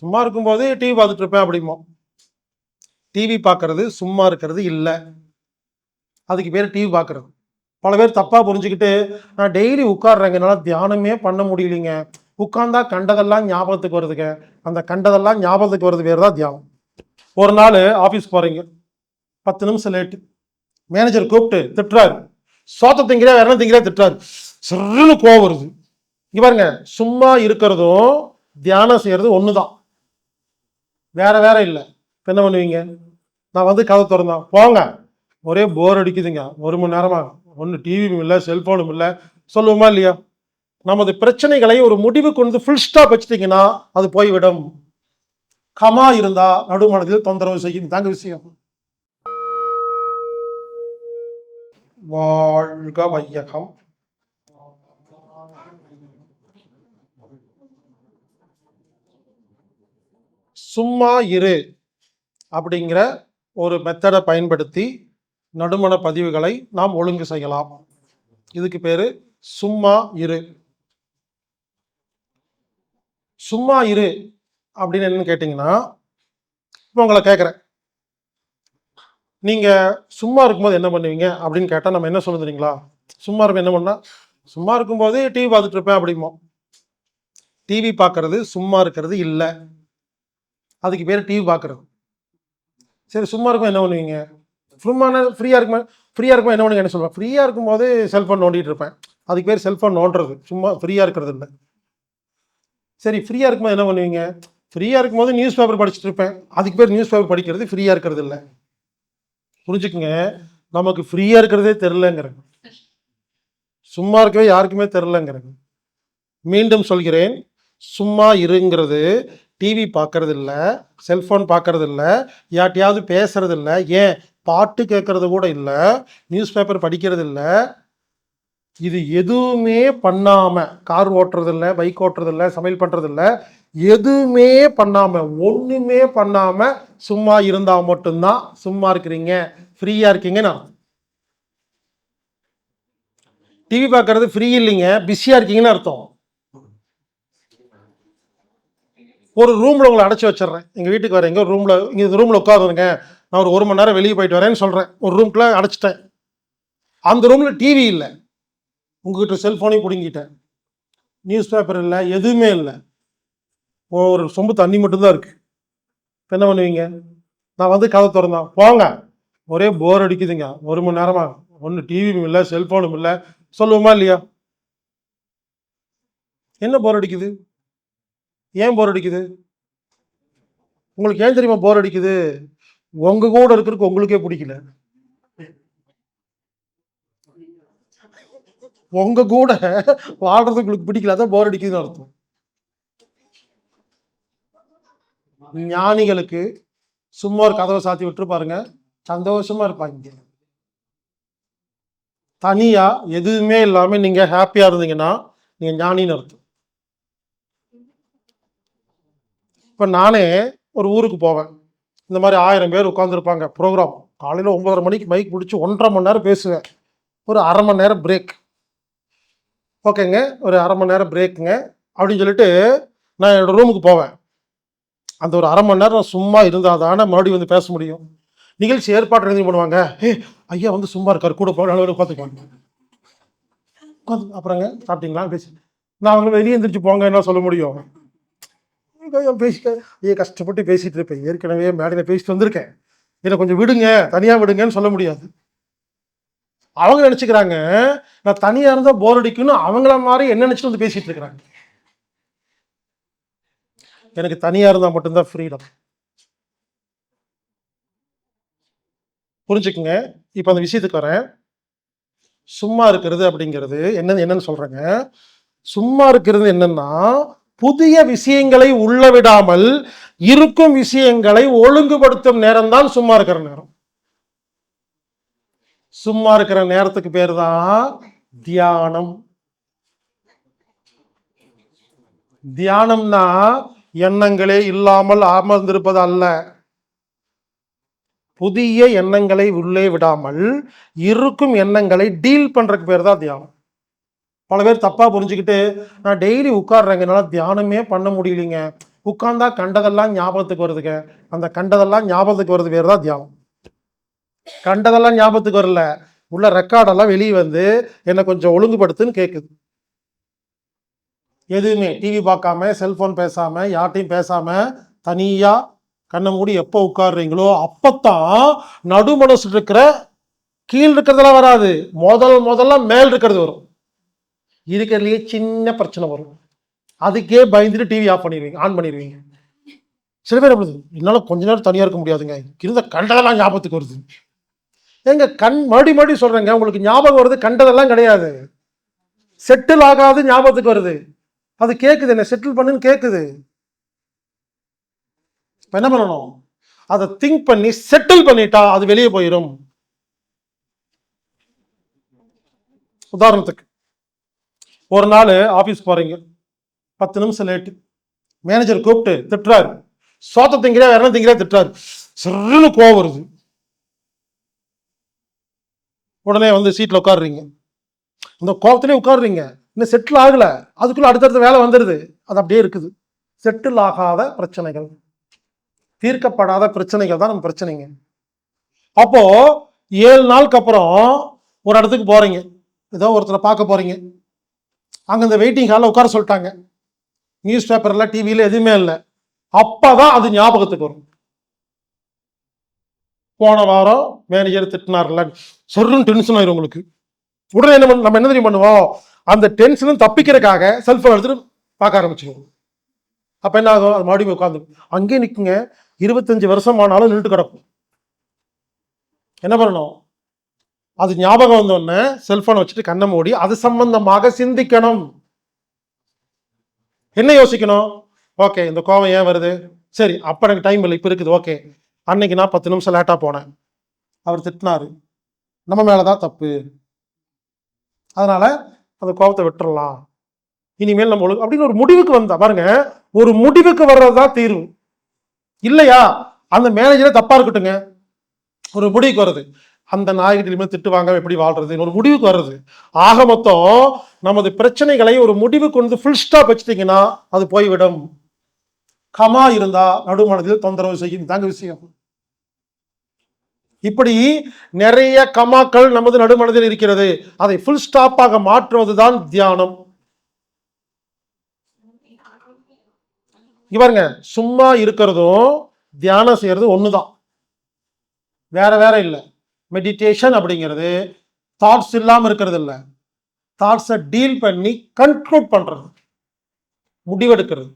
சும்மா இருக்கும்போது டிவி பார்த்துட்டு இருப்பேன் அப்படிமோ டிவி பார்க்கறது சும்மா இருக்கிறது இல்லை. அதுக்கு பேர் டிவி பார்க்கறது. பல பேர் தப்பாக புரிஞ்சுக்கிட்டு நான் டெய்லி உட்காடுறேங்க என்னால் தியானமே பண்ண முடியலைங்க. உட்கார்ந்தா கண்டதெல்லாம் ஞாபகத்துக்கு வருதுங்க. அந்த கண்டதெல்லாம் ஞாபகத்துக்கு வருது வேறு தான் தியானம். ஒரு நாள் ஆஃபீஸ் போகிறீங்க பத்து நிமிஷம் லேட்டு மேனேஜர் கூப்பிட்டு திட்டுறாரு. சோத்த திங்கிறா வேற திங்கிறா திட்டுறாரு. சிறுன்னு கோவம் வருது. இங்க பாருங்க சும்மா இருக்கிறதும் தியானம் செய்கிறது ஒன்று தான் வேற வேற இல்லை. என்ன பண்ணுவீங்க? நான் வந்து கதை திறந்தேன் போங்க. ஒரே போர் அடிக்குதுங்க. ஒரு மணி நேரமாக ஒன்று டிவியும் இல்லை செல்போனும் இல்லை. சொல்லுவோமா இல்லையா? நமது பிரச்சனைகளை ஒரு முடிவு கொண்டு ஃபுல் ஸ்டாப் வச்சிட்டீங்கன்னா அது போய்விடும். கமா இருந்தா நடுமனதில் தொந்தரவு செய்யும். தாங்க விஷயம். வாழ்க வையகம். சும்மா இரு அப்படிங்கிற ஒரு மெத்தடை பயன்படுத்தி நடுமண பதிவுகளை நாம் ஒழுங்கு செய்யலாம். இதுக்கு பேர் சும்மா இரு. சும்மா இரு அப்படின்னு என்னன்னு கேட்டிங்கன்னா இப்போ உங்களை கேட்குறேன் நீங்கள் சும்மா இருக்கும்போது என்ன பண்ணுவீங்க அப்படின்னு கேட்டால் நம்ம என்ன சொல்லுறீங்களா சும்மா இருக்கும் என்ன பண்ணால் சும்மா இருக்கும்போது டிவி பார்த்துட்டு இருப்பேன் அப்படிமோ டிவி பார்க்கறது சும்மா இருக்கிறது இல்லை. அதுக்கு பேர் டிவி பார்க்குறது சரி சும்மா இருக்கும் என்ன பண்ணுவீங்க? சும்மா ஃப்ரீயாக இருக்குமா? ஃப்ரீயாக இருக்குமா? என்ன பண்ணுங்க என்ன சொல்லுவேன் ஃப்ரீயாக இருக்கும்போது செல்ஃபோன் நோண்டிட்டு இருப்பேன். அதுக்கு பேர் செல்ஃபோன் நோண்டுறது. சும்மா ஃப்ரீயாக இருக்கிறது இல்லை. சரி ஃப்ரீயாக இருக்கும்போது என்ன பண்ணுவீங்க? ஃப்ரீயாக இருக்கும்போது நியூஸ் பேப்பர் படிச்சுட்டு இருப்பேன். அதுக்கு பேர் நியூஸ் பேப்பர் படிக்கிறது ஃப்ரீயாக இருக்கிறது இல்லை. புரிஞ்சுக்குங்க? நமக்கு ஃப்ரீயாக இருக்கிறதே தெரிலங்கிறேன் சும்மா இருக்கவே யாருக்குமே தெரிலங்கிறேன் மீண்டும் சொல்கிறேன். சும்மா இருங்கிறது டிவி பார்க்கறது செல்ஃபோன் செல்போன் பார்க்கறது இல்ல யார்ட்டையாவது பேசுறது ஏன் பாட்டு கேட்கறது கூட இல்லை நியூஸ் பேப்பர் படிக்கிறது இல்லை இது எதுவுமே பண்ணாமல் கார் ஓட்டுறதில்ல பைக் ஓட்டுறதில்ல சமையல் பண்ணுறதில்ல எதுவுமே பண்ணாமல் ஒன்றுமே பண்ணாமல் சும்மா இருந்தால் மட்டும்தான் சும்மா இருக்கிறீங்க ஃப்ரீயாக இருக்கீங்கன்னு நான் டிவி பார்க்குறது ஃப்ரீ இல்லைங்க பிஸியாக இருக்கீங்கன்னு அர்த்தம். ஒரு ரூமில் உங்களை அடைச்சி வச்சிடுறேன். எங்கள் வீட்டுக்கு வரீங்க ஒரு ரூமில் இங்கே இந்த ரூமில் உட்காந்துருங்க நான் ஒரு ஒரு மணி நேரம் வெளியே போயிட்டு வரேன்னு சொல்கிறேன் ஒரு ரூம்குள்ளே அடைச்சிட்டேன். அந்த ரூமில் டிவி இல்லை. உங்ககிட்ட செல்ஃபோனையும் பிடுங்கிட்டேன். நியூஸ் பேப்பர் இல்லை எதுவுமே இல்லை. ஒரு சொம்பு தண்ணி மட்டும்தான் இருக்குது என்ன பண்ணுவீங்க? நான் வந்து கதை திறந்தேன். போங்க. ஒரே போர் அடிக்குதுங்க. ஒரு மணி நேரமாக ஒன்று டிவியும் இல்லை செல்ஃபோனும் இல்லை. சொல்லுவோமா இல்லையா? என்ன போர் அடிக்குது? ஏன் போர் அடிக்குது? உங்களுக்கு ஏன் தெரியுமா போர் அடிக்குது? உங்க கூட இருக்கிறதுக்கு உங்களுக்கே பிடிக்கல. உங்க கூட வாழ்றது உங்களுக்கு பிடிக்கல அதான் போர் அடிக்குதுன்னு அர்த்தம். ஞானிகளுக்கு சும்மா ஒரு கதவை சாத்தி விட்டு பாருங்க. சந்தோஷமா இருப்பாங்க தனியா எதுவுமே இல்லாம நீங்க ஹாப்பியா இருந்தீங்கன்னா நீங்க ஞானின்னு அர்த்தம். இப்போ நானே ஒரு ஊருக்கு போவேன். இந்த மாதிரி ஆயிரம் பேர் உட்காந்துருப்பாங்க ப்ரோக்ராம் காலையில் ஒன்பதரை மணிக்கு மைக் பிடிச்சி ஒன்றரை மணி நேரம் பேசுவேன். ஒரு அரை மணி நேரம் பிரேக் ஓகேங்க? ஒரு அரை மணி நேரம் பிரேக்குங்க அப்படின்னு சொல்லிட்டு நான் என்னோடய ரூமுக்கு போவேன். அந்த ஒரு அரை மணி நேரம் சும்மா இருந்தால் தானே மறுபடியும் வந்து பேச முடியும். நிகழ்ச்சி ஏற்பாடு என்ன பண்ணுவாங்க. ஏ ஐயா வந்து சும்மா இருக்கார். கூட போக உட்காந்துக்குவாங்க உட்காந்து அப்புறங்க சாப்பிட்டீங்களா பேசி நான் அவங்களை வெளியே எந்திரிச்சு போங்க என்ன சொல்ல முடியும். ஐயோ, பேசிக்க. ஐயோ கஷ்டப்பட்டு பேசிட்டு இருப்பேன் ஏற்கனவே மேடையில் பேசிட்டு வந்திருக்கேன். என்னை கொஞ்சம் விடுங்க. தனியாக விடுங்கன்னு சொல்ல முடியாது. அவங்க நினச்சிக்கிறாங்க நான் தனியாக இருந்தால் போர் அடிக்கும்னு அவங்கள மாதிரி என்ன நினச்சிட்டு வந்து பேசிட்டு இருக்கிறாங்க. எனக்கு தனியாக இருந்தால் மட்டும்தான் ஃப்ரீடம் புரிஞ்சுக்குங்க. இப்போ அந்த விஷயத்துக்கு வரேன். சும்மா இருக்கிறது அப்படிங்கிறது என்ன என்னன்னு சொல்கிறேங்க சும்மா இருக்கிறது என்னன்னா புதிய விஷயங்களை உள்ள விடாமல் இருக்கும் விஷயங்களை ஒழுங்குபடுத்தும் நேரம் தான் சும்மா இருக்கிற நேரம். சும்மா இருக்கிற நேரத்துக்கு பேர் தான் தியானம். தியானம்னா எண்ணங்களே இல்லாமல் அமர்ந்திருப்பது அல்ல. புதிய எண்ணங்களை உள்ளே விடாமல் இருக்கும் எண்ணங்களை டீல் பண்றதுக்கு பேர் தான் தியானம். பல பேர் தப்பாக புரிஞ்சுக்கிட்டு நான் டெய்லி உட்காடுறேங்க என்னால் தியானமே பண்ண முடியலைங்க. உட்கார்ந்தா கண்டதெல்லாம் ஞாபகத்துக்கு வருதுங்க. அந்த கண்டதெல்லாம் ஞாபகத்துக்கு வருது வேறு தான் தியானம். கண்டதெல்லாம் ஞாபகத்துக்கு வரல. உள்ள ரெக்கார்டெல்லாம் வெளியே வந்து என்னை கொஞ்சம் ஒழுங்குபடுத்துன்னு கேட்குது எதுவுமே டிவி பார்க்காம செல்ஃபோன் பேசாமல் யார்ட்டையும் பேசாமல் தனியாக கண்ணை மூடி எப்போ உட்காடுறீங்களோ அப்போத்தான் நடுமனசு இருக்கிற கீழ் இருக்கிறதெல்லாம் வராது. முதல் முதல்ல மேல் இருக்கிறது வரும். இருக்கிறதுலயே சின்ன பிரச்சனை வரும். அதுக்கே பயந்துட்டு டிவி ஆஃப் பண்ணிடுவீங்க ஆன் பண்ணிடுவீங்க சில பேர் எப்படி என்னால் கொஞ்ச நேரம் தனியாக இருக்க முடியாதுங்க. இருந்த கண்டதெல்லாம் ஞாபகத்துக்கு வருது. ஏங்க கண் மறுபடி மறுபடி சொல்கிறேங்க உங்களுக்கு ஞாபகம் வருது கண்டதெல்லாம் கிடையாது. செட்டில் ஆகாது ஞாபகத்துக்கு வருது. அது கேட்குது என்ன செட்டில் பண்ணுன்னு கேட்குது இப்போ என்ன பண்ணணும்? அதை திங்க் பண்ணி செட்டில் பண்ணிட்டா அது வெளியே போயிடும் உதாரணத்துக்கு ஒரு நாள் ஆஃபீஸ் போகிறீங்க பத்து நிமிஷம் லேட்டு மேனேஜர் கூப்பிட்டு திட்டுறாரு. சோத்த திங்கிறியா வேற என்ன திங்கிறியா திட்டுறாரு. சிறுன்னு கோவம் வருது. உடனே வந்து சீட்டில் உட்காடுறீங்க இந்த கோபத்திலே உட்காடுறீங்க இன்னும் செட்டில் ஆகலை. அதுக்குள்ளே அடுத்தடுத்த வேலை வந்துடுது அது அப்படியே இருக்குது. செட்டில் ஆகாத பிரச்சனைகள். தீர்க்கப்படாத பிரச்சனைகள் தான் நம்ம பிரச்சனைங்க. அப்போது ஏழு நாளுக்கு அப்புறம் ஒரு இடத்துக்கு போகிறீங்க ஏதோ ஒருத்தரை பார்க்க போகிறீங்க அங்க இந்த வெயிட்டிங் ஹாலில் உட்கார சொல்லிட்டாங்க. நியூஸ் பேப்பரில் டிவியில எதுவுமே இல்லை. அப்பதான் அது ஞாபகத்துக்கு வரும். போன வாரம் மேனேஜர் திட்டினார்ல சொல்லுன்னு டென்ஷன் ஆயிரும் உங்களுக்கு. உடனே என்ன நம்ம என்ன தெரியும் பண்ணுவோம்? அந்த டென்ஷனும் தப்பிக்கிறதுக்காக செல்ஃபோன் எடுத்துட்டு பார்க்க ஆரம்பிச்சிடுவோம் அப்போ என்ன ஆகும்? அது மறுபடியும் உட்காந்து அங்கேயே நிற்குங்க இருபத்தஞ்சு வருஷம் ஆனாலும் நின்றுட்டு கிடக்கும். என்ன பண்ணணும்? அது ஞாபகம் வந்தோடனே செல்போனை வச்சுட்டு கண்ணை மூடி அது சம்பந்தமாக சிந்திக்கணும். என்ன யோசிக்கணும்? ஓகே இந்த கோவம் ஏன் வருது? சரி அப்போ எனக்கு டைம் இல்லை இப்போ இருக்குது ஓகே அன்னைக்கு நான் பத்து நிமிஷம் லேட்டாக போனேன். அவர் திட்டினாரு நம்ம மேலே தான் தப்பு. அதனால அந்த கோபத்தை விட்டுறலாம். இனிமேல் நம்ம ஒழுங்கு அப்படின்னு ஒரு முடிவுக்கு வந்தா பாருங்க ஒரு முடிவுக்கு வர்றது தான் தீர்வு. இல்லையா? அந்த மேனேஜரே தப்பாக இருக்கட்டுங்க ஒரு முடிவுக்கு வருது அந்த நாய்கிட்ட இனிமேல் திட்டு வாங்க எப்படி வாழ்றது? ஒரு முடிவுக்கு வர்றது. ஆக மொத்தம் நமது பிரச்சனைகளை ஒரு முடிவு கொண்டு ஃபுல் ஸ்டாப் வச்சுட்டீங்கன்னா அது போய்விடும். கமா இருந்தா நடுமனதில் தொந்தரவு செய்யும். தாங்க விஷயம். இப்படி நிறைய கமாக்கள் நமது நடுமனதில் இருக்கிறது. அதை ஃபுல் ஸ்டாப்பாக மாற்றுவதுதான் தியானம். இங்க பாருங்க. சும்மா இருக்கிறதும் தியானம் செய்யறது ஒண்ணுதான். வேற வேற இல்லை. மெடிடேஷன் அப்படிங்கிறது தாட்ஸ் இல்லாமல் இருக்கிறது இல்லை. தாட்ஸை டீல் பண்ணி கன்க்ளூட் பண்ணுறது முடிவெடுக்கிறது.